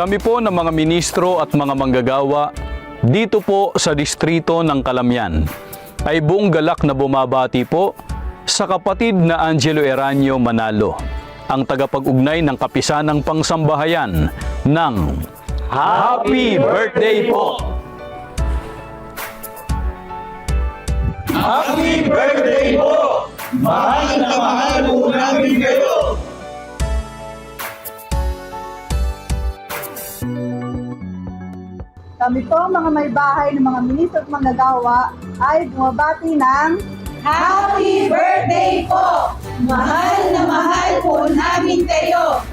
Kami po ng mga ministro at mga manggagawa dito po sa distrito ng Kalamyan ay buong galak na bumabati po sa kapatid na Angelo Eranio Manalo, ang tagapag-ugnay ng kapisanang pangsambahayan ng Happy Birthday po! Happy birthday po! Mahal na mahal po namin kayo! Kami po, mga may bahay ng mga ministro at manggagawa, ay bumabati ng Happy birthday po! Mahal na